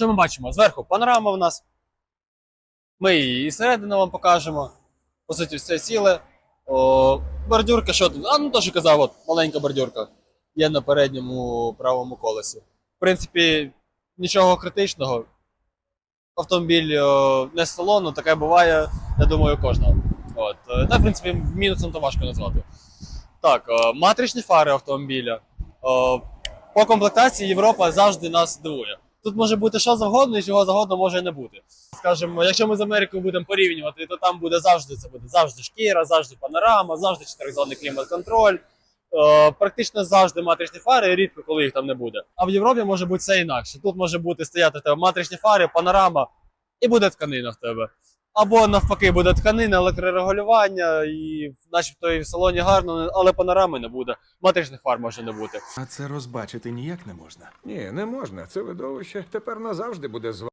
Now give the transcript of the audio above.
Що ми бачимо? Зверху панорама в нас. Ми її і зсередини вам покажемо. По суті, все ціле. О, бордюрка, що тут? А, ну що казав, от, маленька бордюрка. Є на передньому правому колесі. В принципі, нічого критичного. Автомобіль о, не з салону, таке буває, я думаю, кожного. От. е, Та, в принципі, мінусом то важко назвати. Так, о, матричні фари автомобіля. О, по комплектації Європа завжди нас дивує. Тут може бути що завгодно і чого завгодно може і не бути. Скажімо, якщо ми з Америкою будемо порівнювати, то там буде завжди це буде завжди шкіра, завжди панорама, завжди чотиризонний клімат-контроль. Е, практично завжди матричні фари, рідко коли їх там не буде. А в Європі може бути все інакше. Тут може бути стояти матричні фари, панорама, і буде тканина в тебе. Або навпаки, буде тканина, електрорегулювання, і начебто і в салоні гарно, але панорами не буде. Матричних фар може не бути. А це розбачити ніяк не можна. Ні, не можна. Це видовище тепер назавжди буде з